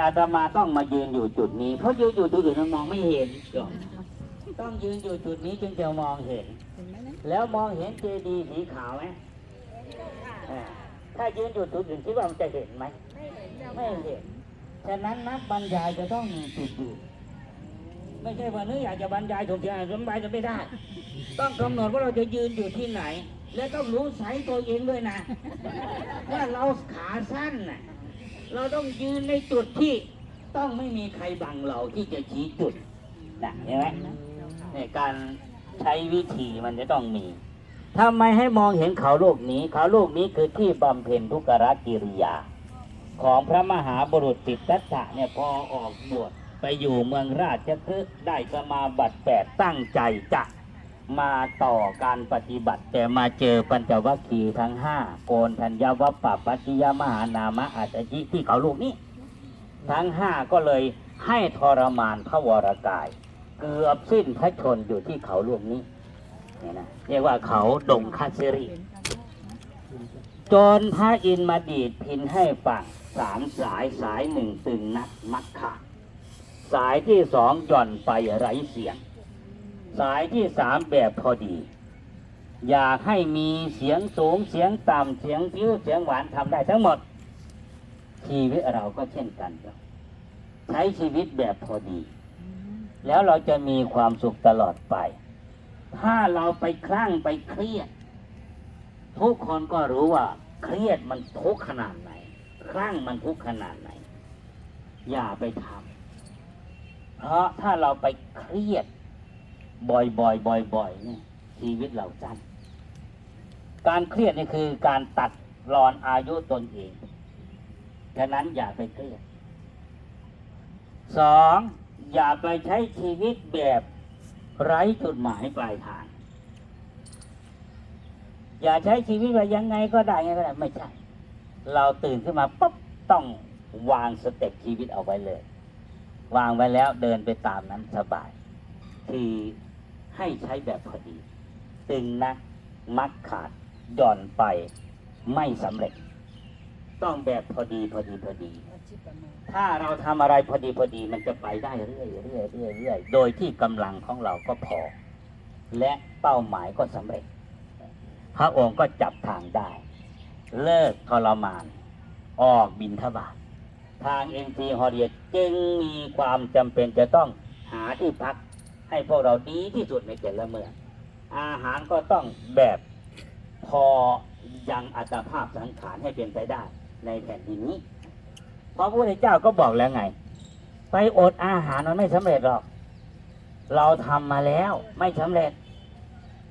อาตมาต้องมายืนอยู่จุดนี้ เพราะยืนอยู่จุดอื่นมันมองไม่เห็นก่อนต้องยืนอยู่จุดนี้จึงจะมองเห็น แล้วมองเห็นเจดีย์สีขาวไหมอ่าถ้ายืนอยู่จุดอื่นคิดว่ามันจะเห็นไหมไม่เห็นฉะนั้นนักบรรยายจะต้องมีจุดยืนไม่ใช่ว่าเนื้ออยากจะบรรยายถูกใจสมบายจะไม่ได้ ต้องกำหนดว่าเราจะยืนอยู่ที่ไหน และต้องรู้ไซส์ตัวเองด้วยนะว่าเราขาสั้นน่ะ เราต้องยืนในจุดที่ต้องไม่มีใครบังเราที่จะชี้จุดนะเห็นไหมในการใช้วิธีมันจะต้องมีทำไมให้มองเห็นเขาโลกนี้ เขาโลกนี้คือที่บำเพ็ญทุกรกิริยา ของพระมหาบุรุษติตัตะเนี่ยพอออกบวชไปอยู่เมืองราชคฤห์ได้สมาบัติแปดตั้งใจจะ มาต่อการปฏิบัติ แต่มาเจอปัญจวัคคีย์ทั้งห้าโกนธัญญวัปปะปัจจิยมหานามะอาจจิที่เขาลูกนี้ ทั้งห้าก็เลยให้ทรมานพระวรกาย เกือบสิ้นพระชนอยู่ที่เขาลูกนี้เนี่ยนะเรียกว่าเขาดงคาซิริจนพระอินมาดีดพินให้ฟังสามสายสายหนึ่งตึงนักมักคะสายที่สองหย่อนไปไร้เสียง สายที่สามแบบพอดี อยากให้มีเสียงสูงเสียงต่ำเสียงพิ้วเสียงหวานทำได้ทั้งหมด ชีวิตเราก็เช่นกันครับใช้ชีวิตแบบพอดี แล้วเราจะมีความสุขตลอดไป ถ้าเราไปคลั่งไปเครียด ทุกคนก็รู้ว่า เครียดมันทุกขนาดไหน คลั่งมันทุกขนาดไหน อย่าไปทำเพราะถ้าเราไปเครียด บ่อยๆบ่อยๆเนี่ยชีวิตเราสั้นการเครียดนี่คือการตัดรอนอายุตนเองฉะนั้นอย่าไปเครียดสองอย่าไปใช้ชีวิตแบบไร้จุดหมายปลายทาง อย่าใช้ชีวิตว่ายังไงก็ได้ไงก็ได้ไม่ใช่ เราตื่นขึ้นมาปุ๊บต้องวางสเต็ปชีวิตเอาไว้เลย วางไว้แล้วเดินไปตามนั้นสบาย คือ ให้ใช้แบบพอดี ตึงนะมักขาดหย่อนไปไม่สำเร็จ ต้องแบบพอดีพอดีพอดี ถ้าเราทำอะไรพอดีพอดีมันจะไปได้เรื่อยเรื่อยเรื่อยเรื่อยโดยที่กำลังของเราก็พอ และเป้าหมายก็สำเร็จ พระองค์ก็จับทางได้ เลิกทรมาน ออกบินทบาททางเอ็นซีฮอเรียจึงมีความจำเป็นจะต้องหาที่พัก ให้พวกเราดีที่สุดในแต่ละเมืองอาหารก็ต้องแบบพอยังอัตภาพสังขารให้เป็นไปได้ในแผ่นดินนี้เพราะพระพุทธเจ้าก็บอกแล้วไง ไปอดอาหารมันไม่สำเร็จหรอก เราทำมาแล้วไม่สำเร็จ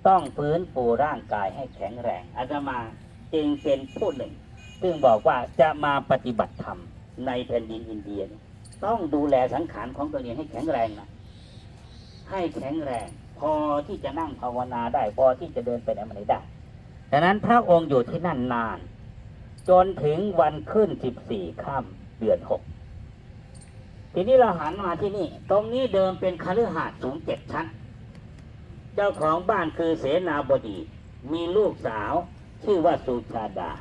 ต้องฟื้นฟูร่างกายให้แข็งแรงอาตมาจึงเป็นผู้หนึ่ง ซึ่งบอกว่าจะมาปฏิบัติธรรมในแผ่นดินอินเดีย ต้องดูแลสังขารของตัวเองให้แข็งแรงนะ ให้แข็งแรง พอที่จะนั่งภาวนาได้ พอที่จะเดินไปไหนมาไหนได้ดังนั้นพระองค์อยู่ที่นั่นนาน จนถึงวันขึ้นสิบสี่ค่ำเดือนหกทีนี้เราหันมาที่นี่ ตรงนี้เดิมเป็นคฤหาสน์สูงเจ็ดชั้น เจ้าของบ้านคือเสนาบดี มีลูกสาว ชื่อว่าสุชาดา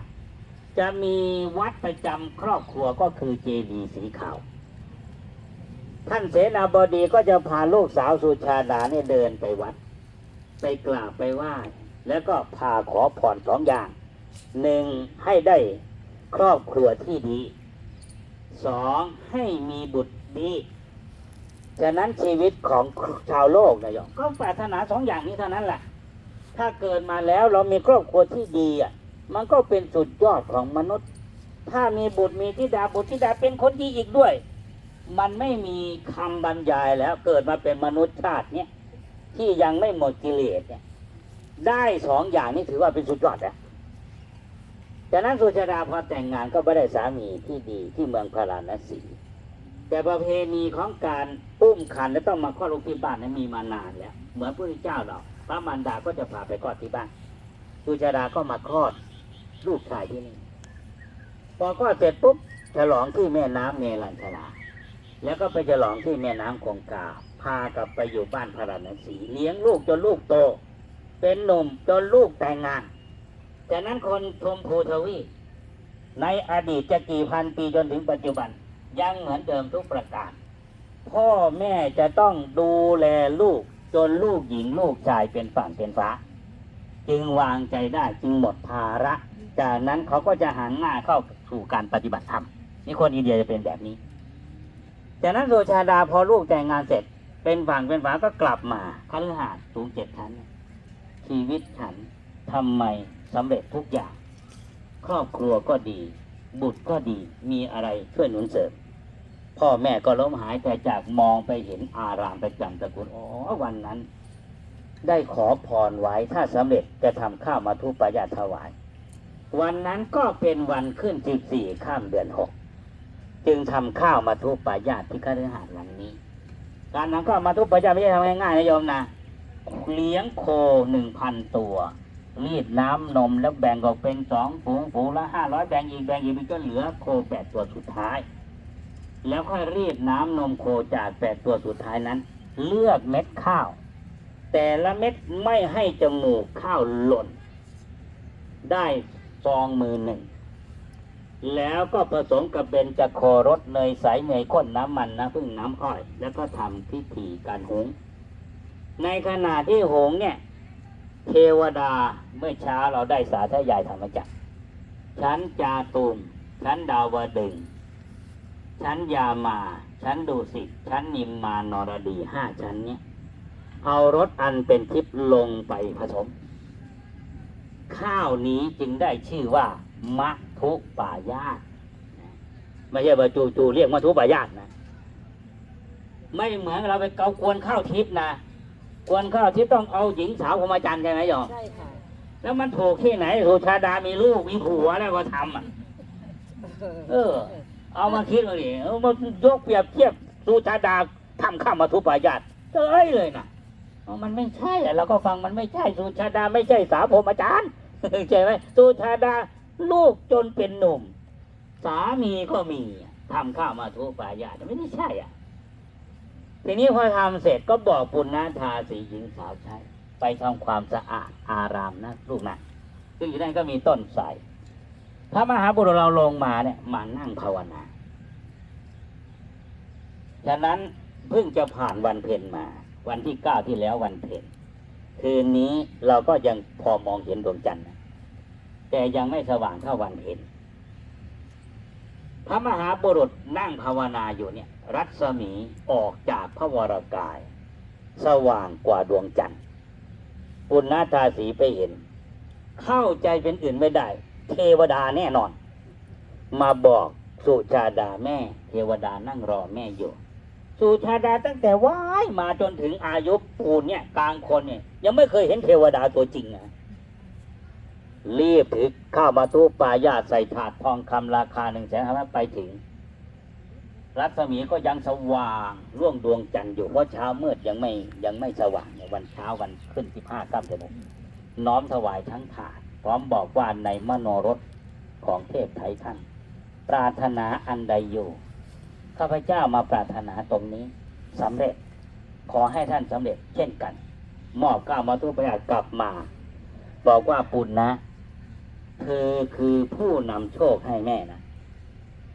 จะมีวัดประจำครอบครัวก็คือเจดีสีขาว ท่านเสนาบดีก็จะพาลูกสาวสุชาดาเนี่ยเดินไปวัด ไปกราบไปไหว้แล้วก็พาขอพรสองอย่างหนึ่งให้ได้ครอบครัวที่ดีสองให้มีบุตรดีฉะนั้นชีวิตของชาวโลกนะโยมก็ปรารถนาสองอย่างนี้เท่านั้นแหละถ้าเกิดมาแล้วเรามีครอบครัวที่ดีอะ มันก็เป็นสุดยอดของมนุษย์ ถ้ามีบุตรมีธิดาบุตรธิดาเป็นคนดีอีกด้วย มันไม่มีคำบรรยายแล้วเกิดมาเป็นมนุษย์ชาติเนี่ยที่ยังไม่หมดกิเลสเนี่ยได้สองอย่างนี้ถือว่าเป็นสุดยอดแล้วจากนั้นสุชาดาพอแต่งงานก็ไม่ได้สามีที่ดีที่เมืองพาราณสีแต่ประเพณีของการอุ้มขันและต้องมาคลอดลูกที่บ้านนั้นมีมานานแล้ว เหมือนพระพุทธเจ้าเราพระมารดาก็จะพาไปคลอดที่บ้านสุชาดาก็มาคลอดลูกชายที่นี่พอคลอดเสร็จปุ๊บฉลองที่แม่น้ำเนรัญชลา แล้วก็ไปฉลองที่แม่น้ำคงคาพากลับไปอยู่บ้านพระราณสีเลี้ยงลูกจนลูกโต เป็นหนุ่มจนลูกแต่งงานจากนั้นคนชมพูทวีในอดีตจะกี่พันปีจนถึงปัจจุบัน ยังเหมือนเดิมทุกประการ พ่อแม่จะต้องดูแลลูกจนลูกหญิงลูกชายเป็นฝั่งเป็นฟ้า จึงวางใจได้จึงหมดภาระ จากนั้นเขาก็จะหันหน้าเข้าสู่การปฏิบัติธรรมนี่คนอินเดียจะเป็นแบบนี้ จากนั้นโสชาดาพอลูกแต่งงานเสร็จ เป็นฝั่งเป็นฝาก็กลับมาคฤหาสน์สูงเจ็ดชั้น ชีวิตฉันทำไมสำเร็จทุกอย่าง ครอบครัวก็ดี บุตรก็ดีมีอะไรช่วยหนุนเสริมพ่อแม่ก็ล้มหายใจจากมองไปเห็นอารามประจำตระกูลอ๋อวันนั้น ได้ขอพรไว้ถ้าสำเร็จจะทำข้าวมาทุปายาถวาย วันนั้นก็เป็นวันขึ้นสิบสี่ข้ามเดือนหก จึงทำข้าวมาทุบปายาตที่คฤหาสน์หลังนี้ การทำข้าวมาทุบปายาตไม่ใช่ทำง่ายๆนะโยมนะเลี้ยงโคหนึ่งพันตัวรีดน้ำนมแล้วแบ่งออกเป็นสองฝูงฝูงละห้าร้อยแบ่งอีกแบ่งอีกมันก็เหลือโคแปดตัวสุดท้าย แล้วค่อยรีดน้ำนมโคจากแปดตัวสุดท้ายนั้น เลือกเม็ดข้าว แต่ละเม็ดไม่ให้จมูกข้าวหล่น ได้ฟองมือหนึ่ง แล้วก็ผสมกับเบญจโครสเนยใสเนยข้นน้ำมันน้ำพึ่งน้ำอ้อย แล้วก็ทำพิธีการหุง ในขณะที่หุงเนี่ย เทวดาเมื่อเช้าเราได้สาธยายธรรมจักรชั้นจาตุมชั้นดาวดึงส์ชั้นยามา ชั้นดุสิตชั้นนิมมานรดีห้าชั้นเนี่ยเอารถอันเป็นทิพย์ลงไปผสม ข้าวนี้จึงได้ชื่อว่ามะ ทุปายาตไม่ใช่ว่าจู่ๆเรียกมะทุปายาตนะ ไม่เหมือนเราไปเกากวนข้าวทิพย์นะกวนข้าวทิพย์ต้องเอาหญิงสาวพรหมจรรย์ใช่ไหมโยมใช่ค่ะแล้วมันถูกที่ไหนสุชาดามีลูกมีผัวแล้วก็ทำอะเออ เอามาคิดมาดิเอามายกเปรียบเทียบสุชาดาทำข้ามมาทุปายาตเอ้ยเลยนะเอามันไม่ใช่อะเราก็ฟังมันไม่ใช่สุชาดาไม่ใช่สาวพรหมจรรย์ใช่ไหมสุชาดา ลูกจนเป็นหนุ่ม สามีก็มีทำข้าวมาทุปายาตไม่ได้ใช่อะ ทีนี้พอทำเสร็จก็บอกปุณณธาสีหญิงสาวใช้ ไปทำความสะอาดอารามนะลูกนะซึ่งอยู่นั่นก็มีต้นไทรพระมหาบุรุษเราลงมาเนี่ยมานั่งภาวนาฉะนั้นเพิ่งจะผ่านวันเพ็ญมา วันที่เก้าที่แล้ววันเพ็ญคืนนี้เราก็ยังพอมองเห็นดวงจันทร์นะ แต่ยังไม่สว่างเท่าวันเพ็ญพระมหาบุรุษนั่งภาวนาอยู่เนี่ย รัศมีออกจากพระวรากาย สว่างกว่าดวงจันทร์ปุณณธาสีไปเห็น เข้าใจเป็นอื่นไม่ได้ เทวดาแน่นอน มาบอกสุชาดาแม่ เทวดานั่งรอแม่อยู่สุชาดาตั้งแต่ว่ายมาจนถึงอายุปูนเนี่ยกลางคนเนี่ยยังไม่เคยเห็นเทวดาตัวจริงนะ รีบถือข้าวมาตู้ปลายาตใส่ถาดทองคำราคาหนึ่งแสนห้าพันไปถึง รัศมีก็ยังสว่างร่วงดวงจันทร์อยู่เพราะเช้ามืดยังไม่ยังไม่สว่างเนี่ยวันเช้าวันขึ้นสิบห้าค่ำเดือนหกน้อมถวายทั้งถาด พร้อมบอกว่าในมโนรสของเทพไทยท่าน ปรารถนาอันใดอยู่ ข้าพเจ้ามาปรารถนาตรงนี้สำเร็จ ขอให้ท่านสำเร็จเช่นกัน มอบก้าวมาทุประหยัดกลับมา บอกว่าปุณนะ เธอคือผู้นำโชคให้แม่นะ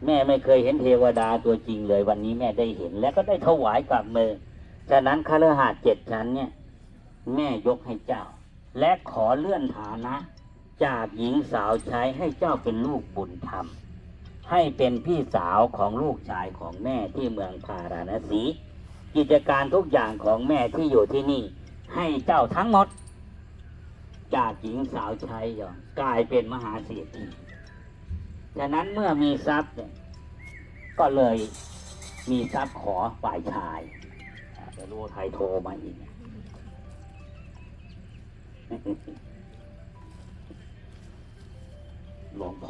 แม่ไม่เคยเห็นเทวดาตัวจริงเลย วันนี้แม่ได้เห็น แล้วก็ได้ถวายกับมือฉะนั้นคาฤหาสน์เจ็ดชั้นเนี่ย แม่ยกให้เจ้า และขอเลื่อนฐานะ จากหญิงสาวใช้ให้เจ้าเป็นลูกบุญธรรม ให้เป็นพี่สาวของลูกชายของแม่ที่เมืองพาราณสี กิจการทุกอย่างของแม่ที่อยู่ที่นี่ ให้เจ้าทั้งหมด จากหญิงสาวใช้ยอมกลายเป็นมหาเศรษฐีฉะนั้นเมื่อมีทรัพย์เนี่ยก็เลยมีทรัพย์ขอฝ่ายชายแต่รู้ว่าใครโทรมาอีกหลวงพ่อ